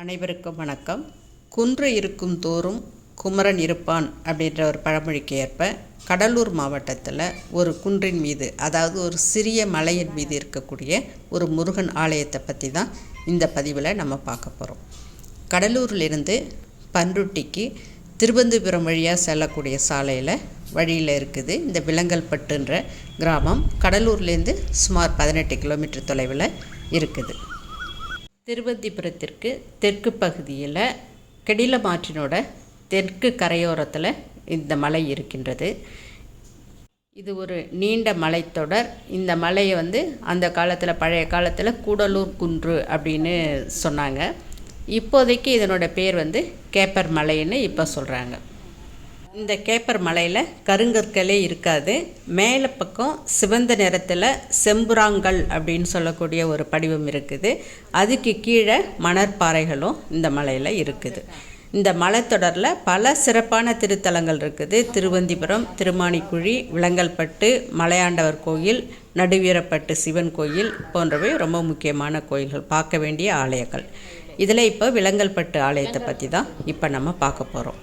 அனைவருக்கும் வணக்கம். குன்று இருக்கும் தோறும் குமரன் இருப்பான் அப்படின்ற ஒரு பழமொழிக்கு ஏற்ப கடலூர் மாவட்டத்தில் ஒரு குன்றின் மீது அதாவது ஒரு சிறிய மலையின் மீது இருக்கக்கூடிய ஒரு முருகன் ஆலயத்தை பற்றி தான் இந்த பதிவில் நம்ம பார்க்க போகிறோம் கடலூரிலிருந்து பன்ருட்டிக்கு திருவந்திபுரம் வழியாக செல்லக்கூடிய சாலையில் வழியில் இருக்குது இந்த விலங்கல்பட்டுன்ற கிராமம். கடலூர்லேருந்து சுமார் பதினெட்டு கிலோமீட்டர் தொலைவில் இருக்குது. திருவந்திபுரத்திற்கு தெற்கு பகுதியில் கெடிலமாற்றினோட தெற்கு கரையோரத்தில் இந்த மலை இருக்கின்றது. இது ஒரு நீண்ட மலைத்தொடர். இந்த மலையை வந்து அந்த காலத்தில் பழைய காலத்தில் கூடலூர் குன்று அப்படின்னு சொன்னாங்க. இப்போதைக்கு இதனோட பேர் வந்து கேப்பர் மலைன்னு இப்போ சொல்கிறாங்க இந்த கேப்பர் மலையில் கருங்கற்களே இருக்காது. மேலே பக்கம் சிவந்த நிறத்தில் செம்புராங்கல் அப்படின்னு சொல்லக்கூடிய ஒரு படிவம் இருக்குது. அதுக்கு கீழே மணற்பாறைகளும் இந்த மலையில் இருக்குது. இந்த மலைத்தொடரில் பல சிறப்பான திருத்தலங்கள் இருக்குது. திருவந்திபுரம் திருமானிக்குழி விலங்கல்பட்டு மலையாண்டவர் கோயில் நடுவீரப்பட்டு சிவன் கோயில் போன்றவை ரொம்ப முக்கியமான கோயில்கள். பார்க்க வேண்டிய ஆலயங்கள். இதில் இப்போ விலங்கல்பட்டு ஆலயத்தை பற்றி தான் இப்போ நம்ம பார்க்க போகிறோம்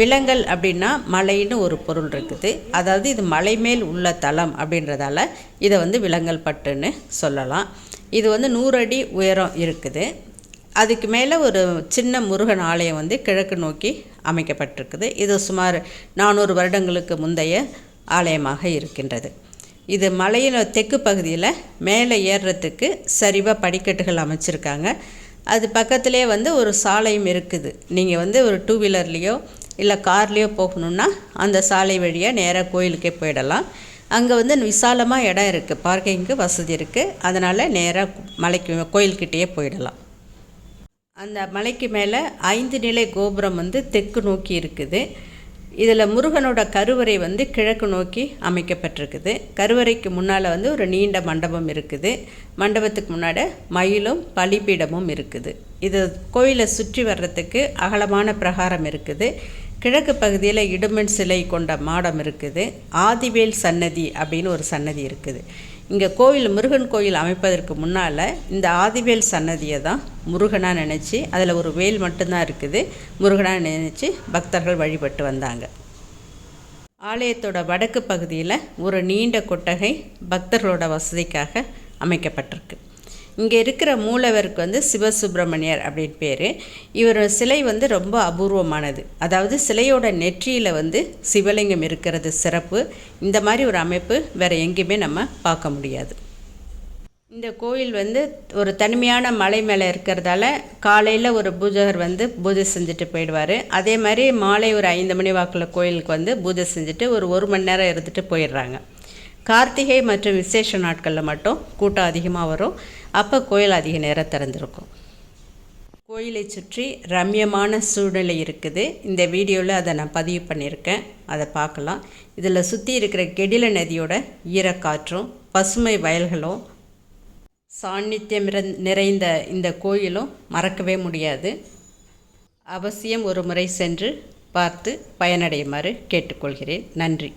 விலங்கல் அப்படின்னா மலைன்னு ஒரு பொருள் இருக்குது. அதாவது இது மலை மேல் உள்ள தலம் அப்படின்றதால இதை வந்து விலங்கல் பட்டுன்னு சொல்லலாம். இது வந்து நூறு அடி உயரம் இருக்குது. அதுக்கு மேலே ஒரு சின்ன முருகன் ஆலயம் வந்து கிழக்கு நோக்கி அமைக்கப்பட்டிருக்குது. இது சுமார் நானூறு வருடங்களுக்கு முந்தைய ஆலயமாக இருக்கின்றது. இது மலையின் தெற்கு பகுதியில் மேலே ஏறுறதுக்கு சரிவாக படிக்கட்டுகள் அமைச்சிருக்காங்க. அது பக்கத்திலே வந்து ஒரு சாலையும் இருக்குது. நீங்கள் வந்து ஒரு டூ வீலர்லேயோ இல்லை கார்லேயோ போகணுன்னா அந்த சாலை வழியாக நேராக கோயிலுக்கே போயிடலாம். அங்கே வந்து விசாலமாக இடம் இருக்குது பார்க்கிங்க்கு வசதி இருக்குது அதனால் நேராக மலைக்கு கோயில்கிட்டேயே போயிடலாம். அந்த மலைக்கு மேலே ஐந்து நிலை கோபுரம் வந்து தெற்கு நோக்கி இருக்குது. இதில் முருகனோட கருவறை வந்து கிழக்கு நோக்கி அமைக்கப்பட்டிருக்குது. கருவறைக்கு முன்னால் வந்து ஒரு நீண்ட மண்டபம் இருக்குது. மண்டபத்துக்கு முன்னாடி மயிலும் பலிபீடமும் இருக்குது. இது கோயிலை சுற்றி வர்றதுக்கு அகலமான பிரகாரம் இருக்குது. கிழக்கு பகுதியில் இடுமன் சிலை கொண்ட மாடம் இருக்குது. ஆதிவேல் சன்னதி அப்படின்னு ஒரு சன்னதி இருக்குது. இங்கே கோவில் முருகன் கோயில் அமைப்பதற்கு முன்னால் இந்த ஆதிவேல் சன்னதியை தான் முருகனாக நினச்சி அதில் ஒரு வேல் மட்டும்தான் இருக்குது. முருகனாக நினச்சி பக்தர்கள் வழிபட்டு வந்தாங்க. ஆலயத்தோட வடக்கு பகுதியில் ஒரு நீண்ட கொட்டகை பக்தர்களோட வசதிக்காக அமைக்கப்பட்டிருக்கு. இங்கே இருக்கிற மூலவருக்கு வந்து சிவசுப்பிரமணியர் அப்படின்னு பேர். இவர் சிலை வந்து ரொம்ப அபூர்வமானது. அதாவது சிலையோட நெற்றியில் வந்து சிவலிங்கம் இருக்கிறது சிறப்பு. இந்த மாதிரி ஒரு அமைப்பு வேறு எங்கேயுமே நம்ம பார்க்க முடியாது. இந்த கோயில் வந்து ஒரு தனிமையான மலை மேலே இருக்கிறதால காலையில் ஒரு பூஜகர் வந்து பூஜை செஞ்சுட்டு போயிடுவார். அதே மாதிரி மாலை ஒரு ஐந்து மணி வாக்கில் கோயிலுக்கு வந்து பூஜை செஞ்சுட்டு ஒரு ஒரு மணி நேரம் இருந்துட்டு போயிடுறாங்க. கார்த்திகை மற்றும் விசேஷ நாட்களில் மட்டும் கூட்டம் அதிகமாக வரும். அப்போ கோயில் அதிக நேரம் திறந்திருக்கும். கோயிலை சுற்றி ரம்யமான சூழ்நிலை இருக்குது. இந்த வீடியோவில் அதை நான் பதிவு பண்ணியிருக்கேன். அதை பார்க்கலாம். இதில் சுற்றி இருக்கிற கெடில நதியோட ஈரக்காற்றும் பசுமை வயல்களும் சாநித்தியம் நிறைந்த இந்த கோயிலும் மறக்கவே முடியாது. அவசியம் ஒரு முறை சென்று பார்த்து பயனடையுமாறு கேட்டுக்கொள்கிறேன். நன்றி.